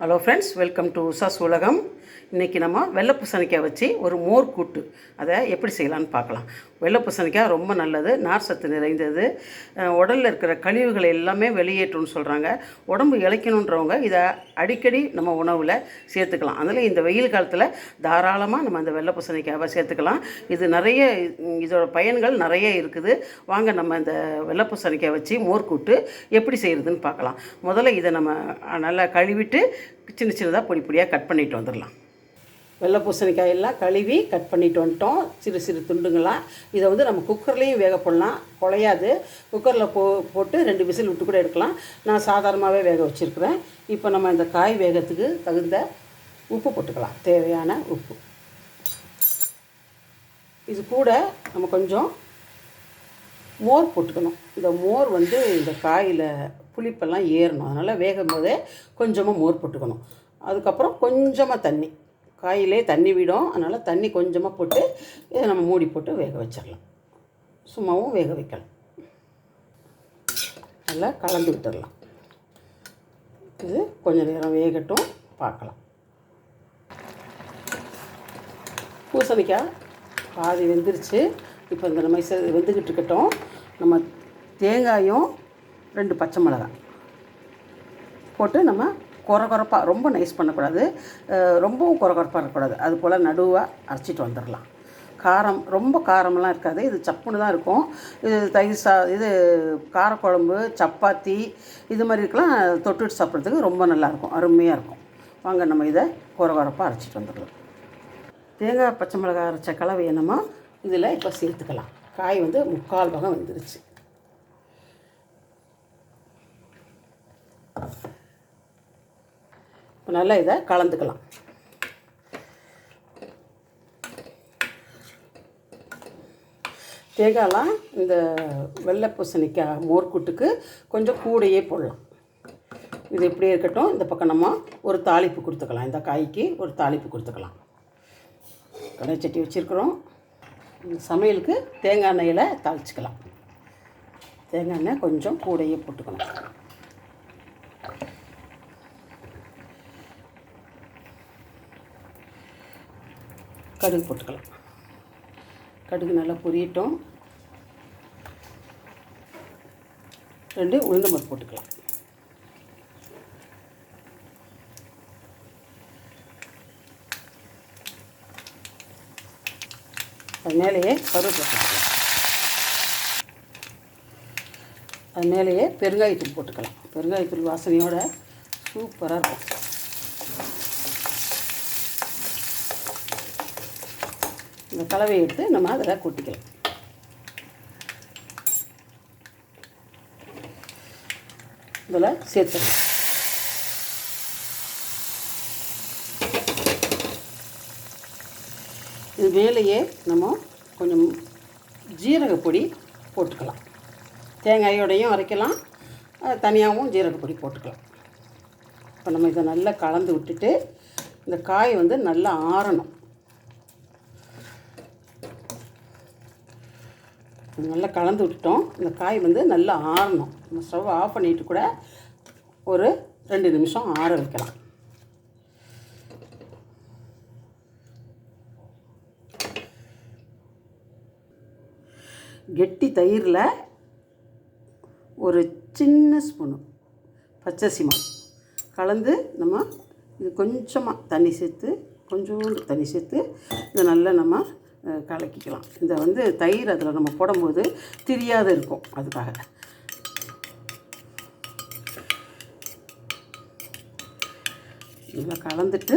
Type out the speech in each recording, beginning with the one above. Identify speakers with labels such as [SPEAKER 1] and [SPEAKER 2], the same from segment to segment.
[SPEAKER 1] Hello friends welcome to Usha's உலகம் இன்றைக்கி நம்ம வெள்ளை பூசணிக்காய் வச்சு ஒரு மோர் கூட்டு. அதை எப்படி செய்யலாம்னு பார்க்கலாம். வெள்ளை பூசணிக்காய் ரொம்ப நல்லது நார் சத்து நிறைந்தது. உடலில் இருக்கிற கழிவுகளை எல்லாமே வெளியேற்றும்னு சொல்கிறாங்க உடம்பு இளைக்கணுன்றவங்க இதை அடிக்கடி நம்ம உணவில் சேர்த்துக்கலாம். அதனால் இந்த வெயில் காலத்தில் தாராளமாக நம்ம அந்த வெள்ளை பூசணிக்காவை சேர்த்துக்கலாம். இது நிறைய இதோட பயன்கள் நிறைய இருக்குது. வாங்க நம்ம இந்த வெள்ளை பூசணிக்காய் வச்சு மோர் கூட்டு எப்படி செய்கிறதுன்னு பார்க்கலாம். முதல்ல இதை நம்ம நல்லா கழுவிட்டு சின்ன சின்னதாக பொடி பொடியாக கட் பண்ணிட்டு வந்துடலாம். வெள்ளை பூசணிக்காய் எல்லாம் கழுவி கட் பண்ணிட்டு வந்துட்டோம். சிறு சிறு துண்டுங்களாம் இதை வந்து நம்ம குக்கர்லேயும் வேக போடலாம். குழையாது. குக்கரில் போ போட்டு ரெண்டு விசில் விட்டு கூட எடுக்கலாம். நான் சாதாரணமாகவே வேக வச்சுருக்குறேன். இப்போ நம்ம இந்த காய் வேகத்துக்கு தகுந்த உப்பு போட்டுக்கலாம். தேவையான உப்பு. இது கூட நம்ம கொஞ்சம் மோர் போட்டுக்கணும். இந்த மோர் வந்து இந்த காயில் புளிப்பெல்லாம் ஏறணும். அதனால் வேகும் போதே கொஞ்சமாக மோர் போட்டுக்கணும். அதுக்கப்புறம் கொஞ்சமாக தண்ணி. காயிலே தண்ணி விடும். அதனால் தண்ணி கொஞ்சமாக போட்டு இதை நம்ம மூடி போட்டு வேக வச்சிடலாம். சும்மாவும் வேக வைக்கலாம். நல்லா கலந்து விட்டுடலாம். இது கொஞ்சம் நேரம் வேகட்டும். பார்க்கலாம். பூசணிக்காய் பாதி வெந்துருச்சு. இப்போ இந்த நம்ம வெந்துக்கிட்டு இருக்கட்டும். நம்ம தேங்காயும் ரெண்டு பச்சை மிளகாய் போட்டு நம்ம குறகுறப்பாக ரொம்ப நைஸ் பண்ணக்கூடாது. ரொம்பவும் குறகுறப்பாக இருக்கக்கூடாது. அது போல் நடுவாக அரைச்சிட்டு வந்துடலாம் காரம் ரொம்ப காரமெல்லாம் இருக்காது. இது சப்புன்னு தான் இருக்கும். இது தயிர் சா இது காரக்குழம்பு சப்பாத்தி இது மாதிரி இருக்கலாம். தொட்டுட்டு சாப்பிட்றதுக்கு ரொம்ப நல்லாயிருக்கும் அருமையாக இருக்கும். வாங்க நம்ம இதை குறகுறப்பாக அரைச்சிட்டு வந்துடலாம். தேங்காய் பச்சை மிளகாய் அரைச்ச கலவையை நம்ம இதில் இப்போ சேர்த்துக்கலாம். காய் வந்து முக்கால் பாகம் வந்துருச்சு. இப்போ நல்லா இதை கலந்துக்கலாம். தேங்காயெலாம் இந்த வெள்ளை பூசணிக்காய் மோர்க்கூட்டுக்கு கொஞ்சம் கூடையே போடலாம். இது இப்படியே இருக்கட்டும் இந்த பக்கம் நம்ம ஒரு தாளிப்பு கொடுத்துக்கலாம். இந்த காய்க்கு ஒரு தாளிப்பு கொடுத்துக்கலாம். கடைச்சட்டி வச்சுருக்குறோம். இந்த சமையலுக்கு தேங்காய் எண்ணெயில் தாளிச்சுக்கலாம். தேங்காய் எண்ணெய் கொஞ்சம் கூடையே போட்டுக்கணும் கடுகு போட்டுக்கலாம். கடுகு நல்லா பொரியட்டும். ரெண்டு உளுந்த பருப்பு போட்டுக்கலாம். அது மேலேயே கருவேப்பிலை போட்டுக்கலாம். அது மேலேயே பெருங்காயத்தூள் போட்டுக்கலாம். பெருங்காயத்தூள் வாசனையோட சூப்பராக இருக்கும். இந்த கலவையை எடுத்து நம்ம அதில் கொட்டிக்கலாம். இதில் சேர்த்துக்கலாம். இது மேலேயே நம்ம கொஞ்சம் ஜீரகப்பொடி போட்டுக்கலாம். தேங்காயோடையும் அரைக்கலாம். தனியாகவும் ஜீரகப்பொடி போட்டுக்கலாம். இப்போ நம்ம இதை நல்லா கலந்து விட்டுட்டு இந்த காய் வந்து நல்லா ஆறணும். இது நல்லா கலந்து விட்டுட்டோம். இந்த காய் வந்து நல்லா ஆறணும். நம்ம ஸ்டவ் ஆஃப் பண்ணிட்டு கூட ஒரு ரெண்டு நிமிஷம் ஆற வைக்கலாம். கெட்டி தயிரில் ஒரு சின்ன ஸ்பூனு பச்சரிசிமா கலந்து நம்ம இது கொஞ்சமாக தண்ணி சேர்த்து கொஞ்சோண்டு தண்ணி சேர்த்து இதை நல்லா நம்ம கலக்கிக்கலாம். இதை வந்து தயிர் அதில் நம்ம போடும்போது தெரியாத இருக்கும் அதுக்காக. நல்லா கலந்துட்டு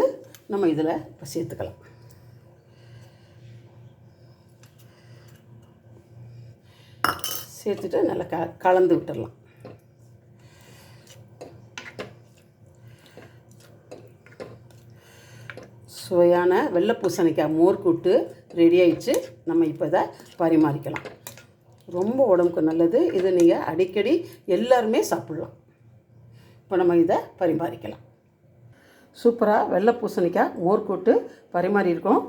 [SPEAKER 1] நம்ம இதில் இப்போ சேர்த்துக்கலாம். சேர்த்துட்டு நல்லா க கலந்து விட்டுடலாம். சுவையான வெள்ளை பூசணிக்காய் மோர் கூட்டு ரெடி ஆயிடுச்சு. நம்ம இப்போ இதை பரிமாறிக்கலாம். ரொம்ப உடம்புக்கு நல்லது. இது நீங்கள் அடிக்கடி எல்லாருமே சாப்பிட்லாம். இப்போ நம்ம இதை பரிமாறிக்கலாம். சூப்பராக வெள்ளை பூசணிக்காய் மோர் கூட்டு பரிமாறியிருக்கோம்.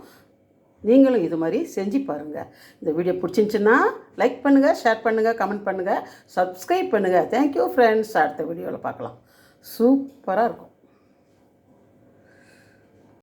[SPEAKER 1] நீங்களும் இது மாதிரி செஞ்சு பாருங்கள் இந்த வீடியோ பிடிச்சிருந்துச்சுன்னா லைக் பண்ணுங்கள் ஷேர் பண்ணுங்கள் கமெண்ட் பண்ணுங்கள் சப்ஸ்கிரைப் பண்ணுங்கள் தேங்க்யூ ஃப்ரெண்ட்ஸ் அடுத்த வீடியோவில் பார்க்கலாம். சூப்பராக இருக்கும்.